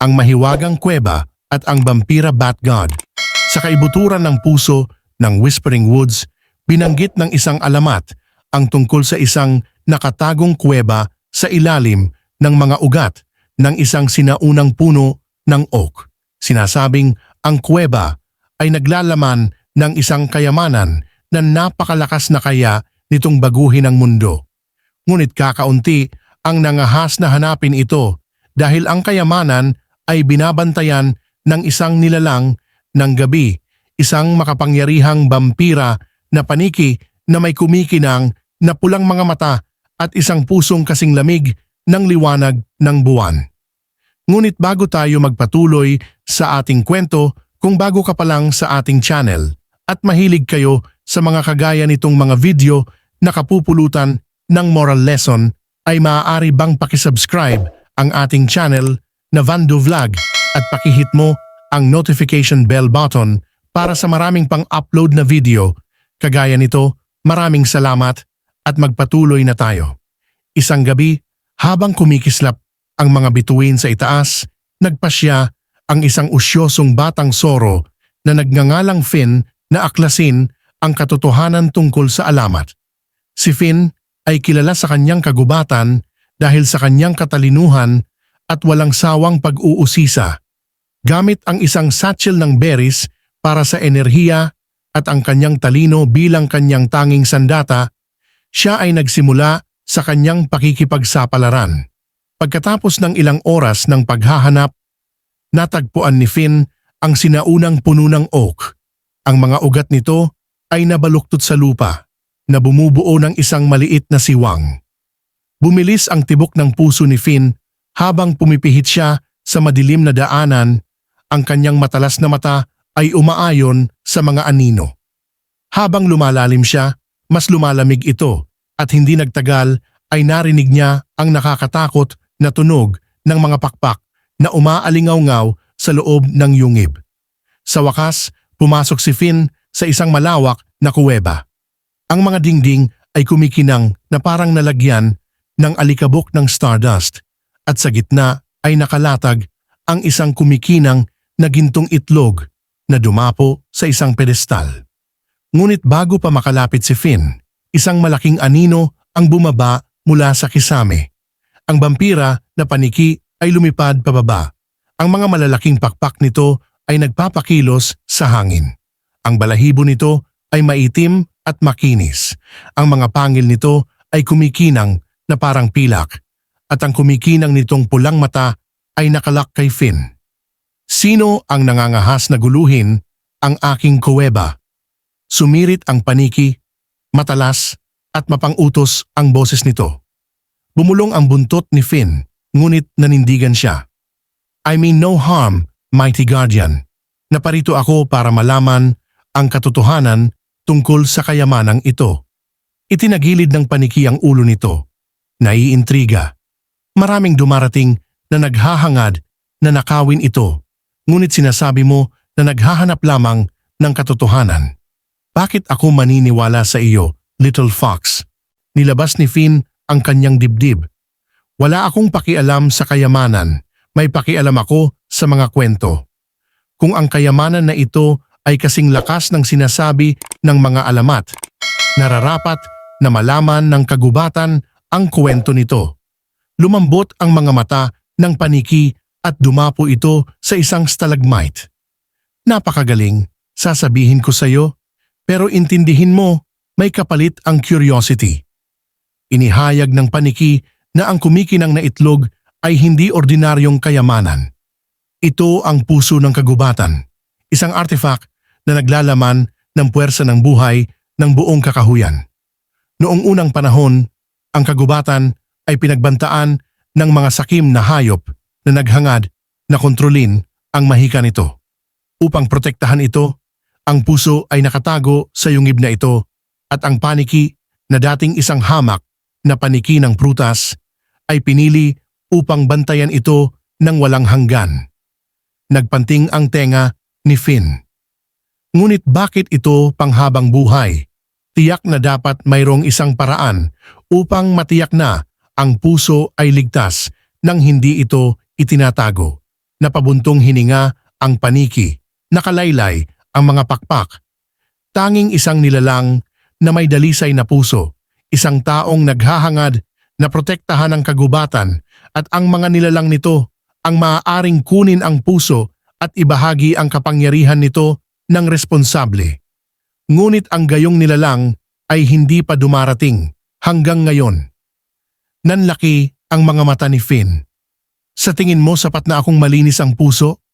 ang mahiwagang kuweba at ang vampira bat god. Sa kaibuturan ng puso ng Whispering Woods, binanggit ng isang alamat ang tungkol sa isang nakatagong kuweba sa ilalim ng mga ugat ng isang sinaunang puno ng oak. Sinasabing ang kuweba ay naglalaman ng isang kayamanan na napakalakas na kaya nitong baguhin ang mundo. Ngunit kakaunti ang nangahas na hanapin ito dahil ang kayamanan ay binabantayan ng isang nilalang ng gabi, isang makapangyarihang vampira na paniki na may kumikinang na pulang mga mata at isang pusong kasing lamig ng liwanag ng buwan. Ngunit bago tayo magpatuloy sa ating kwento, kung bago ka pa lang sa ating channel at mahilig kayo sa mga kagaya nitong mga video na kapupulutan ng moral lesson, ay maaari bang pakisubscribe ang ating channel na Vando Vlog at pakihit mo ang notification bell button para sa maraming pang-upload na video. Kagaya nito, maraming salamat at magpatuloy na tayo. Isang gabi, habang kumikislap ang mga bituin sa itaas, nagpasya ang isang usyosong batang soro na nagngangalang Finn na aklasin ang katotohanan tungkol sa alamat. Si Finn ay kilala sa kanyang kagubatan dahil sa kanyang katalinuhan at walang sawang pag-uusisa. Gamit ang isang satchel ng berries para sa enerhiya at ang kanyang talino bilang kanyang tanging sandata, siya ay nagsimula sa kanyang pakikipagsapalaran. Pagkatapos ng ilang oras ng paghahanap, natagpuan ni Finn ang sinaunang puno ng oak. Ang mga ugat nito ay nabaluktot sa lupa na bumubuo ng isang maliit na siwang. Bumilis ang tibok ng puso ni Finn habang pumipihit siya sa madilim na daanan, ang kanyang matalas na mata ay umaayon sa mga anino. Habang lumalalim siya, mas lumalamig ito at hindi nagtagal ay narinig niya ang nakakatakot na tunog ng mga pakpak na umaalingaw-ngaw sa loob ng yungib. Sa wakas, pumasok si Finn sa isang malawak na kuweba. Ang mga dingding ay kumikinang na parang nalagyan ng alikabok ng stardust at sa gitna ay nakalatag ang isang kumikinang na gintong itlog na dumapo sa isang pedestal. Ngunit bago pa makalapit si Finn, isang malaking anino ang bumaba mula sa kisame. Ang vampira na paniki ay lumipad pababa. Ang mga malalaking pakpak nito ay nagpapakilos sa hangin. Ang balahibo nito ay maitim at makinis. Ang mga pangil nito ay kumikinang na parang pilak at ang kumikinang nitong pulang mata ay nakalak kay Finn. Sino ang nangangahas na guluhin ang aking kuweba? Sumirit ang paniki, matalas at mapangutos ang boses nito. Bumulong ang buntot ni Finn, ngunit nanindigan siya. I mean no harm, mighty guardian. Naparito ako para malaman ang katotohanan tungkol sa kayamanang ito. Itinagilid ng paniki ang ulo nito. Naiintriga. Maraming dumarating na naghahangad na nakawin ito, ngunit sinasabi mo na naghahanap lamang ng katotohanan. Bakit ako maniniwala sa iyo, Little Fox? Nilabas ni Finn ang kanyang dibdib. Wala akong pakialam sa kayamanan, may pakialam ako sa mga kwento. Kung ang kayamanan na ito ay kasing lakas ng sinasabi ng mga alamat, nararapat na malaman ng kagubatan ang kwento nito. Lumambot ang mga mata ng paniki at dumapo ito sa isang stalagmite. Napakagaling, sasabihin ko sa iyo, pero intindihin mo, may kapalit ang curiosity. Inihayag ng paniki na ang kumikinang na itlog ay hindi ordinaryong kayamanan. Ito ang puso ng kagubatan, isang artifact na naglalaman ng puwersa ng buhay ng buong kakahuyan. Noong unang panahon, ang kagubatan ay pinagbantaan ng mga sakim na hayop na naghangad na kontrolin ang mahika nito. Upang protektahan ito, ang puso ay nakatago sa yungib na ito at ang paniki na dating isang hamak na paniki ng prutas ay pinili upang bantayan ito ng walang hanggan. Nagpanting ang tenga ni Finn. Ngunit bakit ito panghabang buhay? Tiyak na dapat mayroong isang paraan upang matiyak na ang puso ay ligtas nang hindi ito itinatago. napabuntong hininga ang paniki, nakalaylay ang mga pakpak. Tanging isang nilalang na may dalisay na puso, isang taong naghahangad na protektahan ang kagubatan at ang mga nilalang nito ang maaaring kunin ang puso at ibahagi ang kapangyarihan nito ng responsable. Ngunit ang gayong nilalang ay hindi pa dumarating hanggang ngayon. Nanlaki ang mga mata ni Finn. Sa tingin mo sapat na akong malinis ang puso?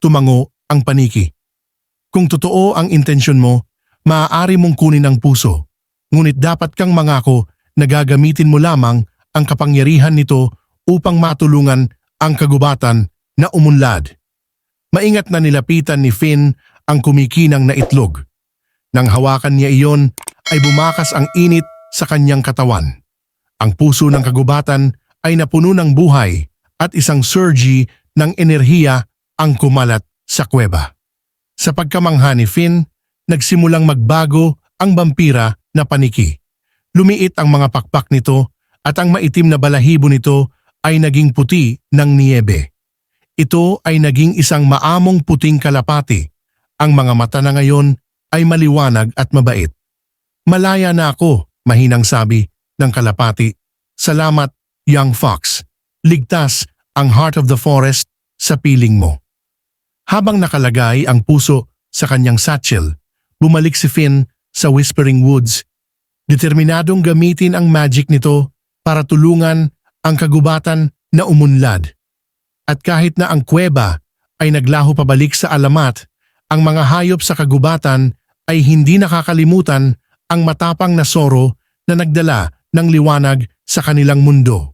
Tumango ang paniki. Kung totoo ang intensyon mo, maaari mong kunin ang puso. Ngunit dapat kang mangako na gagamitin mo lamang ang kapangyarihan nito upang matulungan ang kagubatan na umunlad. Maingat na nilapitan ni Finn ang kumikinang na itlog. Nang hawakan niya iyon ay bumakas ang init sa kanyang katawan. Ang puso ng kagubatan ay napuno ng buhay at isang surge ng enerhiya ang kumalat sa kuweba. Sa pagkamangha ni Finn, nagsimulang magbago ang vampira na paniki. Lumiit ang mga pakpak nito at ang maitim na balahibo nito ay naging puti ng niebe. Ito ay naging isang maamong puting kalapati. Ang mga mata na ngayon ay maliwanag at mabait. Malaya na ako, mahinang sabi ng kalapati. Salamat, young fox. Ligtas ang heart of the forest sa piling mo. Habang nakalagay ang puso sa kanyang satchel, bumalik si Finn sa Whispering Woods. Determinadong gamitin ang magic nito para tulungan ang kagubatan na umunlad. At kahit na ang kuweba ay naglaho pabalik sa alamat, ang mga hayop sa kagubatan ay hindi nakakalimutan ang matapang na soro na nagdala ng liwanag sa kanilang mundo.